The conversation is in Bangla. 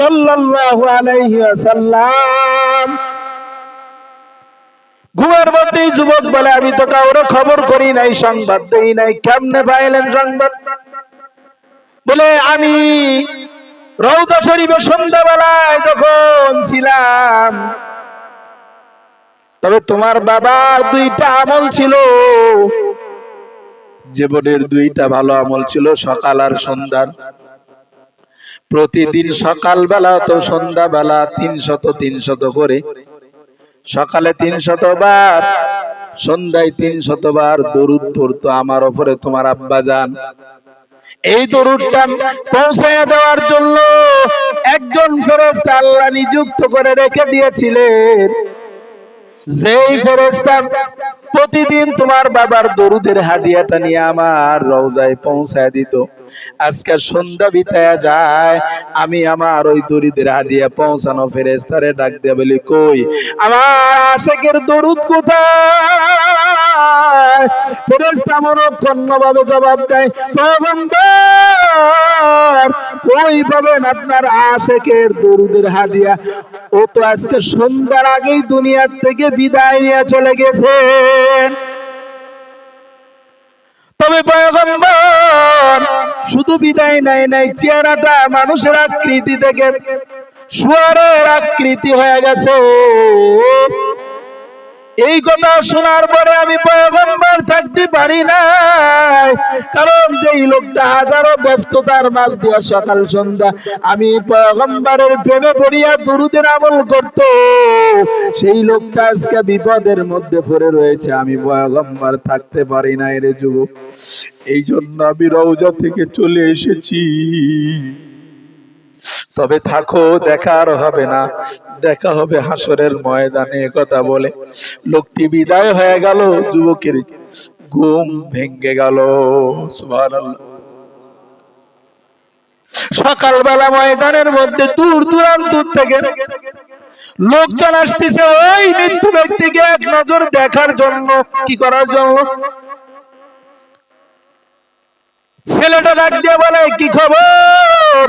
সাল্লাল্লাহু আলাইহি ওয়াসাল্লাম। ঘুমের মধ্যেই যুবক বলে, আমি তো কাউরে খবর করি নাই, সংবাদ দেই নাই, কেমনে পাইলেন সংবাদ? বলে, আমি রৌদা শরীফে সন্ধ্যাবেলায় যখন ছিলাম, তবে তোমার বাবার দুইটা আমল ছিল। জীবনের দুইটা ভালো আমল ছিল, সকাল আর সন্ধ্যার। প্রতিদিন সকালবেলা তো সন্ধ্যাবেলা তিনশত তিনশত করে। সকালে তিন শতবার সন্ধ্যায় তিন শতবার দরুদ পড়তো আমার ওপরে তোমার আব্বা যান। এই দরুদটা পৌঁছে দেওয়ার জন্য একজন ফেরেশতা আল্লাহ নিযুক্ত করে রেখে দিয়েছিলেন। যেই ফেরেস্তা প্রতিদিন তোমার বাবার দরুদের হাদিয়াটা নিয়ে আমার রওজায় পৌঁছায় দিত, আজকে সন্ধ্যা বিতায়া যায়, আমি আমার ওই দরিদের হাদিয়া পৌঁছানো ফেরেস্তারে ডাক দিয়া বলি, কই, আমার আশেকের দরুদ কোথায়? জবাব দেয় আপনার আশেকের দরুদের হাদিয়া? ও তো আজকে সন্ধ্যার আগেই দুনিয়ার থেকে বিদায় নিয়ে চলে গেছেন। তবে পয়গম্বর, শুধু বিদায় নাই নাই, চেহারাটা মানুষের আকৃতি থেকে শুয়ারের আকৃতি হয়ে গেছে। এই কথা শোনার পরে আমি পয়গম্বর থাকতে পারি নাই। কারণ যেই লোকটা হাজারো ব্যস্ততার মাঝ দিয়া সকাল সন্ধ্যা আমি পয়গম্বরের প্রেমে পড়িয়া দুরুদের আমল করত, সেই লোকটা আজকে বিপদের মধ্যে পড়ে রয়েছে। আমি পয়গম্বর থাকতে পারি নাই রে যুবক। এই জন্য আমি রওজা থেকে চলে এসেছি। তবে থাকো, দেখা আর হবে না। দেখা হবে হাসরের ময়দানে কথা বলে। লোকটি বিদায় হয়ে গেল, যুবকের ঘুম ভেঙ্গে গেল। সকালবেলা ময়দানের মধ্যে দূর দূরান্ত থেকে লোকজন আসতেছে। ওই মৃত্যু ব্যক্তিকে এক নজর দেখার জন্য। কি করার জন্য? ছেলেটা ডাক দিয়ে বলে, কি খবর?